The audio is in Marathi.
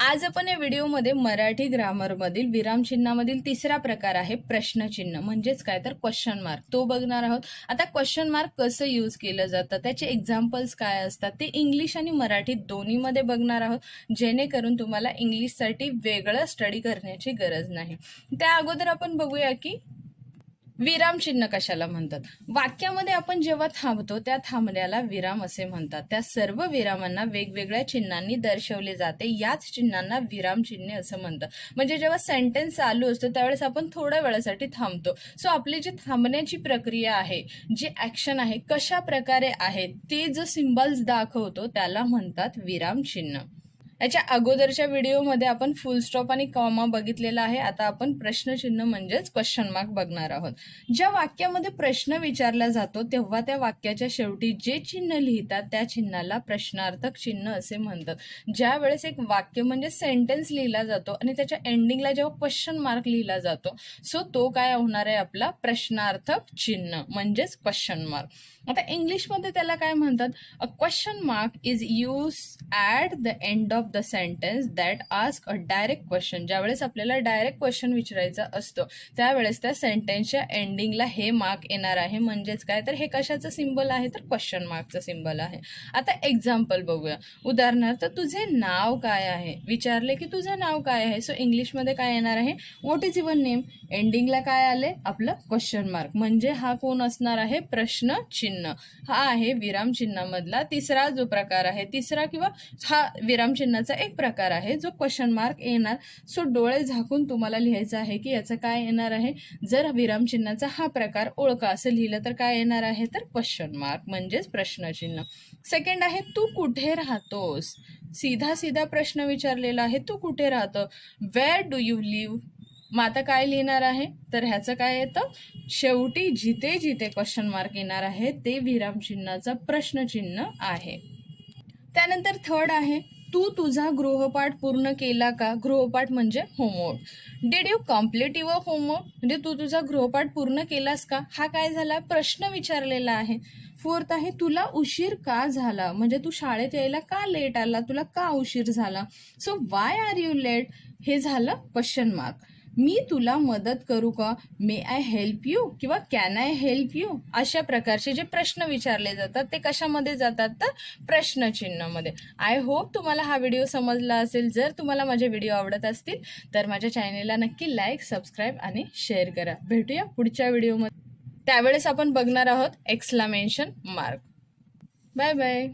आज आपण या व्हिडिओमध्ये मराठी ग्रामरमधील विरामचिन्हामधील तिसरा प्रकार आहे प्रश्नचिन्ह म्हणजेच काय? तर क्वेश्चन मार्क तो बघणार आहोत. आता क्वेश्चन मार्क कसं यूज केलं जातं? त्याचे एक्झाम्पल्स काय असतात? ते इंग्लिश आणि मराठी दोन्हीमध्ये बघणार आहोत. जेणेकरून तुम्हाला इंग्लिशसाठी वेगळं स्टडी करण्याची गरज नाही. त्या अगोदर आपण बघूया की विरामचिन्ह कशाला म्हणतात? वाक्यामध्ये आपण जेव्हा थांबतो त्या थांबण्याला विराम असे म्हणतात. त्या सर्व विरामांना वेगवेगळ्या चिन्हांनी दर्शवले जाते. याच चिन्हांना विरामचिन्हे असं म्हणतात. म्हणजे जेव्हा सेंटेन्स चालू असतो त्यावेळेस आपण थोड्या वेळासाठी थांबतो. सो आपली जी थांबण्याची प्रक्रिया आहे जी ऍक्शन आहे कशा प्रकारे आहे ते जो सिम्बल्स दाखवतो त्याला म्हणतात विराम चिन्ह. याच्या अगोदरच्या व्हिडिओमध्ये आपण फुल स्टॉप आणि कॉमा बघितलेला आहे. आता आपण प्रश्नचिन्ह म्हणजेच क्वेश्चन मार्क बघणार आहोत. ज्या वाक्यामध्ये प्रश्न विचारला जातो तेव्हा त्या वाक्याच्या शेवटी जे चिन्ह लिहितात त्या चिन्हाला प्रश्नार्थक चिन्ह असे म्हणतात. ज्या वेळेस एक वाक्य म्हणजे सेंटेन्स लिहिला जातो आणि त्याच्या एंडिंगला जेव्हा क्वेश्चन मार्क लिहिला जातो सो तो काय होणार आहे आपला? प्रश्नार्थक चिन्ह म्हणजेच क्वेश्चन मार्क आता इंग्लिशमध्ये त्याला काय म्हणतात? A question mark is use at the end of the sentence that ask a direct question ज्यावेळेस आपल्याला डायरेक्ट क्वेश्चन विचारायचा असतो त्यावेळेस त्या सेंटेन्सच्या एंडिंगला हे मार्क येणार आहे. म्हणजेच काय? तर हे कशाचं सिम्बल आहे? तर क्वेश्चन मार्कचं सिम्बल आहे. आता एक्झाम्पल बघूया. उदाहरणार्थ तुझे नाव काय आहे? विचारले की तुझं नाव काय आहे? सो इंग्लिशमध्ये काय येणार आहे? व्हॉट इज युअर नेम एंडिंगला काय आले? आपलं क्वेश्चन मार्क म्हणजे हा कोण असणार आहे? प्रश्न चिन्ह. हा आहे विराम चिन्हामधला तिसरा जो प्रकार आहे तिसरा किंवा हा विराम चिन्हाचा एक प्रकार आहे जो क्वेश्चन मार्क येणार. सो डोळे झाकून तुम्हाला लिहायचं आहे की याचं काय येणार आहे? जर विरामचिन्हाचा हा प्रकार ओळखा असं लिहिलं तर काय येणार आहे? तर क्वेश्चन मार्क म्हणजेच प्रश्नचिन्ह. सेकंड आहे तू कुठे राहतोस? सीधा सीधा प्रश्न विचारलेला आहे तू कुठे राहतो? वेअर डू यू लिव्ह मग आता काय लिहिणार आहे? तर ह्याचं काय येतं? शेवटी जिथे जिथे क्वेश्चन मार्क येणार आहे ते विरामचिन्हाचं प्रश्नचिन्ह आहे. त्यानंतर थर्ड आहे तू तुझा गृहपाठ पूर्ण केला का? गृहपाठ म्हणजे homework did you complete your homework म्हणजे तू तुझा गृहपाठ पूर्ण केलास का? हा काय झाला? प्रश्न विचारलेला आहे. फोर्थ आहे तुला उशीर का झाला? म्हणजे तू शाळेत यायला का लेट आला? तुला का उशीर झाला? So why are you late हे झालं क्वेश्चन मार्क मी तुला मदत करू का? मे आय हेल्प यू किंवा कॅन आय हेल्प यू अशा प्रकारचे जे प्रश्न विचारले जातात ते कशामध्ये जातात? तर प्रश्नचिन्हामध्ये. आय होप तुम्हाला हा व्हिडिओ समजला असेल. जर तुम्हाला माझे व्हिडिओ आवडत असतील तर माझ्या चॅनेलला नक्की लाईक सबस्क्राईब आणि शेअर करा. भेटूया पुढच्या व्हिडिओमध्ये त्यावेळेस आपण बघणार आहोत एक्सलामेशन मार्क बाय बाय